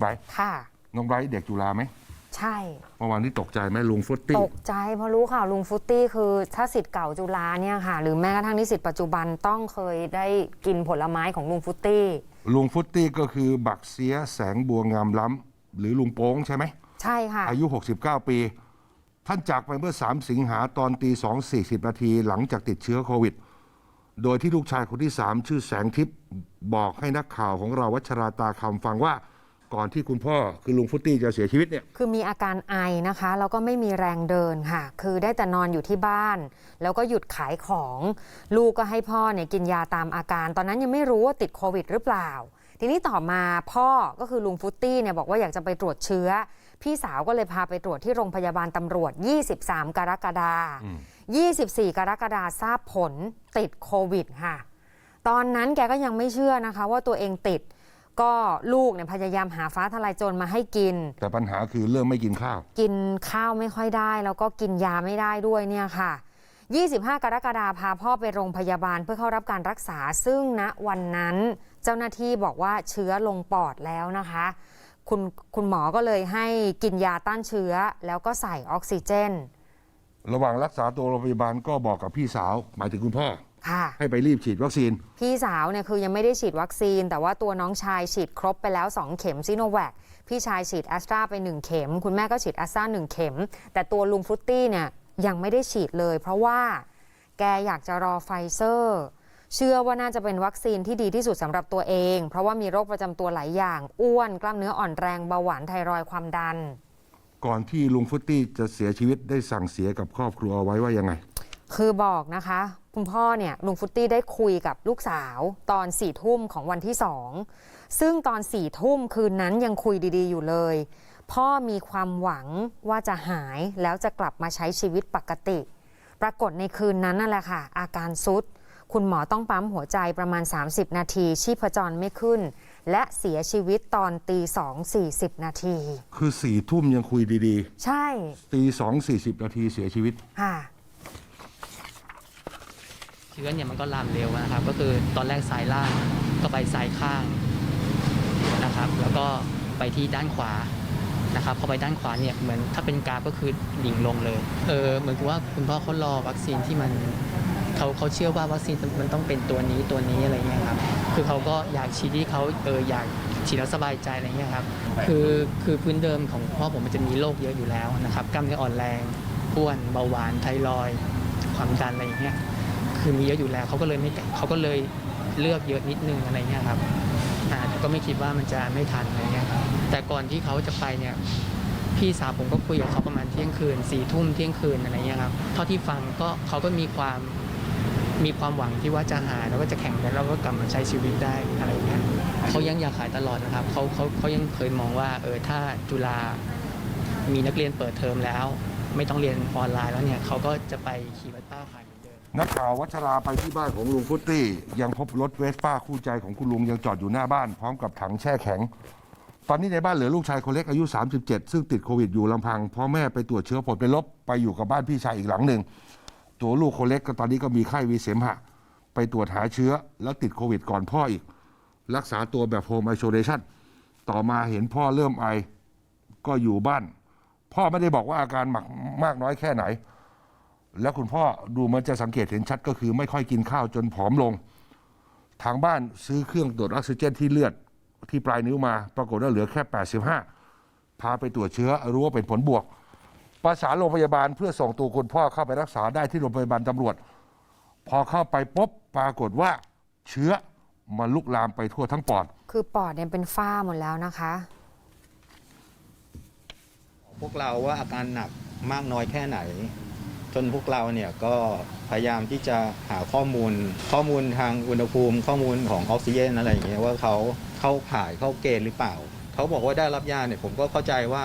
ไบร์ทค่ะ น้องไบร์ทเด็กจุฬาไหมใช่ เมื่อวานนี้ตกใจไหมลุงฟุตตี้ ตกใจเพราะรู้ข่าวลุงฟุตตี้คือถ้าสิทธิ์เก่าจุฬาเนี่ยค่ะ หรือแม้กระทั่งนิสิตปัจจุบันต้องเคยได้กินผลไม้ของลุงฟุตตี้ ลุงฟุตตี้ก็คือบักเสียแสงบัวงามล้ำ หรือลุงโป้งใช่ไหม ใช่ค่ะ อายุ 69 ปี ท่านจากไปเมื่อ 3 สิงหาตอนตี2 40 นาทีหลังจากติดเชื้อโควิด โดยที่ลูกชายคนที่ 3 ชื่อแสงทิพย์บอกให้นักข่าวของเราวัชราตาคำฟังว่า ก่อนที่คุณพ่อคือลุงฟุตตี้จะเสียชีวิตเนี่ยคือมีอาการไอนะคะแล้วก็ไม่มีแรงเดินค่ะ คือได้แต่นอนอยู่ที่บ้าน แล้วก็หยุดขายของ ลูกก็ให้พ่อเนี่ยกินยาตามอาการ ตอนนั้นยังไม่รู้ว่าติดโควิดหรือเปล่า ทีนี้ต่อมาพ่อก็คือลุงฟุตตี้เนี่ยบอกว่าอยากจะไปตรวจเชื้อ พี่สาวก็เลยพาไปตรวจที่โรงพยาบาลตำรวจ 23 กรกฎาคม24 กรกฎาคมทราบผลติดโควิดค่ะ ตอนนั้นแกก็ยังไม่เชื่อนะคะ ว่าตัวเองติด ก็ลูกเนี่ยพยายามหาฟ้าทลายโจรมาให้กิน แต่ปัญหาคือเริ่มไม่กินข้าว กินข้าวไม่ค่อยได้ แล้วก็กินยาไม่ได้ด้วยเนี่ยค่ะ 25 กรกฎาคมพาพ่อไปโรงพยาบาลเพื่อเข้ารับการรักษา ซึ่งณวันนั้น เจ้าหน้าที่บอกว่าเชื้อลงปอดแล้วนะคะ คุณคุณหมอก็เลยให้กินยาต้านเชื้อ แล้วก็ใส่ออกซิเจน ระหว่างรักษาตัวโรงพยาบาลก็บอกกับพี่สาว หมายถึงคุณพ่อ ค่ะ ให้ไปรีบฉีดวัคซีน พี่สาวเนี่ยคือยังไม่ได้ฉีดวัคซีน แต่ว่าตัวน้องชายฉีดครบไปแล้ว 2 เข็มซิโนแวคพี่ชายฉีดแอสตราไป 1 เข็ม คุณแม่ก็ฉีดแอสตราหนึ่งเข็ม แต่ตัวลุงฟรุตตี้เนี่ยยังไม่ได้ฉีดเลย เพราะว่าแกอยากจะรอไฟเซอร์ เชื่อว่าน่าจะเป็นวัคซีนที่ดีที่สุดสำหรับตัวเอง เพราะว่ามีโรคประจำตัวหลายอย่างอ้วนกล้ามเนื้ออ่อนแรงเบาหวานไทรอยด์ความดัน ก่อนที่ลุงฟุตตี้จะเสียชีวิตได้สั่งเสียกับครอบครัวเอาไว้ว่ายังไง คือบอกนะคะ คุณพ่อเนี่ยลุงฟุตตี้ได้คุยกับลูกสาวตอนสี่ทุ่มของวันที่สองซึ่งตอนสี่ทุ่มคืนนั้นยังคุยดีๆอยู่เลย พ่อมีความหวังว่าจะหายแล้วจะกลับมาใช้ชีวิตปกติ ปรากฏในคืนนั้นนั่นแหละค่ะ อาการซุด คุณหมอต้องปั๊มหัวใจประมาณ 30 นาที ชีพจรไม่ขึ้น และเสียชีวิตตอนตีสองสี่สิบนาที คือสี่ทุ่มยังคุยดีใช่ๆตีสองสี่สิบนาทีเสียชีวิตค่ะเชื้อเนี่ยมันก็ลามเร็วนะครับ ก็คือตอนแรกสายล่างก็ไปสายข้างนะครับ แล้วก็ไปที่ด้านขวานะครับพอไปด้านขวาเนี่ยเหมือนถ้าเป็นกราฟก็คือดิ่งลงเลยเออเหมือนกับว่าคุณพ่อเขารอวัคซีนที่มันเขาเขาเชื่อว่าวัคซีนมันต้องเป็นตัวนี้ตัวนี้อะไรเงี้ยครับคือเขาก็อยากฉีดที่เขาเอออยากฉีดแล้วสบายใจอะไรเงี้ยครับคือคือพื้นเดิมของพ่อผมมันจะมีโรคเยอะอยู่แล้วนะครับกล้ามเนื้ออ่อนแรงอ้วนเบาหวานไทรอยด์ความดันอะไรอย่างเงี้ย คือมีเยอะอยู่แล้วเขาก็เลยไม่เขาก็เลยเลือกเยอะนิดนึงอะไรเงี้ยครับอ่าก็ไม่คิดว่ามันจะไม่ทันอะไรเงี้ยครับแต่ก่อนที่เขาจะไปเนี่ยพี่สาวผมก็คุยกับเขาประมาณเที่ยงคืนสี่ทุ่มเที่ยงคืนอะไรเงี้ยครับเท่าที่ฟังก็เขาก็มีความมีความหวังที่ว่าจะหาแล้วก็จะแข่งกันแล้วก็กลับมาใช้ชีวิตได้อะไรเงี้ยเขายังอยากขายตลอดนะครับเขาเขาเขายังเคยมองว่าเออถ้าจุฬามีนักเรียนเปิดเทอมแล้ว ไม่ต้องเรียนออนไลน์แล้วเนี่ยเขาก็จะไปขี่วัดป้าขาย นักข่าววัชราไปที่บ้านของลุงฟุตตี้ ยังพบรถเวสป้าคู่ใจของคุณลุงยังจอดอยู่หน้าบ้าน พร้อมกับถังแช่แข็ง ตอนนี้ในบ้านเหลือลูกชายคนเล็กอายุ 37 ซึ่งติดโควิดอยู่ลำพังพ่อแม่ไปตรวจเชื้อผลเป็นลบไปอยู่กับบ้านพี่ชายอีกหลังหนึ่ง ตัวลูกคนเล็กก็ตอนนี้ก็มีไข้วีเสมหะ ไปตรวจหาเชื้อแล้วติดโควิดก่อนพ่ออีก รักษาตัวแบบโฮมไอโซเลชันต่อมาเห็นพ่อเริ่มไอก็อยู่บ้าน พ่อไม่ได้บอกว่าอาการหมักมากน้อยแค่ไหน แล้วคุณพ่อดูมันจะสังเกตเห็นชัดก็คือไม่ค่อยกินข้าวจนผอมลง ทางบ้านซื้อเครื่องตรวจออกซิเจนที่เลือดที่ปลายนิ้วมา ปรากฏว่าเหลือแค่ 85 พาไปตรวจเชื้อรู้ว่าเป็นผลบวก ประสานโรงพยาบาลเพื่อส่งตัวคุณพ่อเข้าไปรักษาได้ที่โรงพยาบาลตำรวจ พอเข้าไปปุ๊บปรากฏว่าเชื้อมันลุกลามไปทั่วทั้งปอด คือปอดเนี่ยเป็นฝ้าหมดแล้วนะคะ พวกเราว่าอาการหนักมากน้อยแค่ไหน จนพวกเราเนี่ยก็พยายามที่จะหาข้อมูล ข้อมูลทางอุณหภูมิ ข้อมูลของออกซิเจนอะไรอย่างเงี้ยว่าเขาเข้าข่ายเข้าเกณฑ์หรือเปล่า เขาบอกว่าได้รับยาเนี่ยผมก็เข้าใจว่า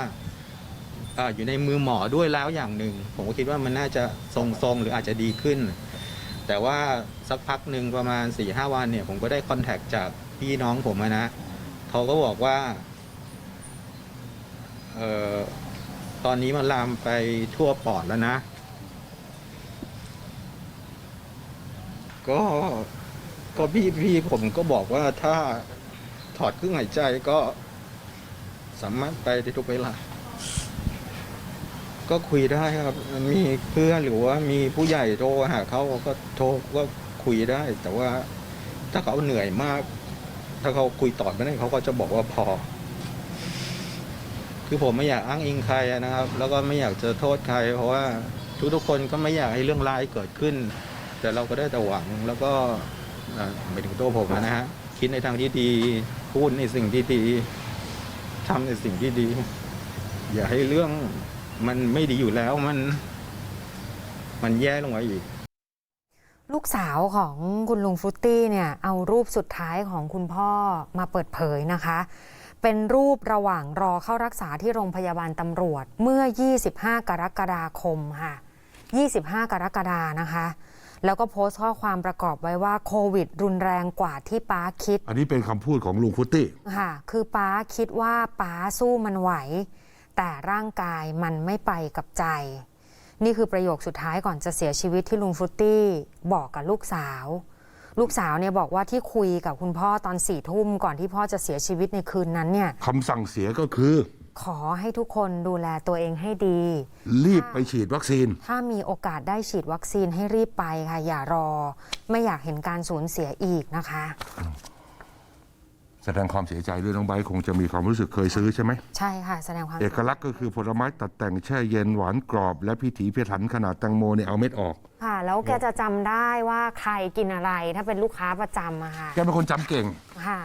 อยู่ในมือหมอด้วยแล้วอย่างหนึ่ง ผมก็คิดว่ามันน่าจะทรงๆ หรืออาจจะดีขึ้น แต่ว่าสักพักหนึ่งประมาณ4ี่ห้าวันเนี่ย ผมก็ได้คอนแทคจากพี่น้องผมนะเขาก็บอกว่าออตอนนี้มันลามไปทั่วปอดแล้วนะ ก็ก็พี่พี่ผมก็บอกว่าถ้าถอดเครื่องหายใจก็สามารถไปได้ทุกเวลา ก็คุยได้ครับ มีเพื่อนหรือว่ามีผู้ใหญ่โทรหาเขาก็โทรก็คุยได้ แต่ว่าถ้าเขาเหนื่อยมาก ถ้าเขาคุยต่อไม่ได้เขาก็จะบอกว่าพอ คือผมไม่อยากอ้างอิงใครนะครับ แล้วก็ไม่อยากจะโทษใคร เพราะว่าทุกๆคนก็ไม่อยากให้เรื่องร้ายเกิดขึ้น แต่เราก็ได้แต่หวังแล้วก็อ่าหมายถึงตัวผมนะฮะคิดในทางที่ดีพูดในสิ่งที่ดีทำในสิ่งที่ดี อย่าให้เรื่องมันไม่ดีอยู่แล้วมัน มันแย่ลงมาอีก ลูกสาวของคุณลุงฟรุตตี้เนี่ยเอารูปสุดท้ายของคุณพ่อมาเปิดเผยนะคะ เป็นรูประหว่างรอเข้ารักษาที่โรงพยาบาลตำรวจเมื่อ 25 กรกฎาคมค่ะ 25 กรกฎานะคะ แล้วก็โพสต์ข้อความประกอบไว้ว่าโควิด รุนแรงกว่าที่ป้าคิด อันนี้เป็นคำพูดของลุงพุตตี้ค่ะ คือป้าคิดว่าป้าสู้มันไหว แต่ร่างกายมันไม่ไปกับใจ นี่คือประโยคสุดท้ายก่อนจะเสียชีวิตที่ลุงฟรุตตี้บอกกับลูกสาว ลูกสาวเนี่ยบอกว่าที่คุยกับคุณพ่อตอนสี่ทุ่มก่อนที่พ่อจะเสียชีวิตในคืนนั้นเนี่ย คำสั่งเสียก็คือ ขอให้ทุกคนดูแลตัวเองให้ดี รีบไปฉีดวัคซีน ถ้ามีโอกาสได้ฉีดวัคซีนให้รีบไปค่ะ อย่ารอ ไม่อยากเห็นการสูญเสียอีกนะคะ แสดงความเสียใจด้วยน้องไบร์ทคงจะมีความรู้สึกเคยซื้อใช่ไหม ใช่ค่ะ แสดงความเอกลักษณ์ก็คือผลไม้ตัดแต่งแช่เย็นหวานกรอบ และพิถีพิถันขนาดแตงโมเนี่ยเอาเม็ดออก ค่ะ แล้วแกจะจำได้ว่าใครกินอะไรถ้าเป็นลูกค้าประจำอะค่ะแกเป็นคนจำเก่ง ค่ะ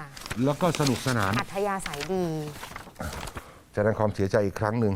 แล้วก็สนุกสนาน อัธยาศัยดี แสดงความเสียใจอีกครั้งหนึ่ง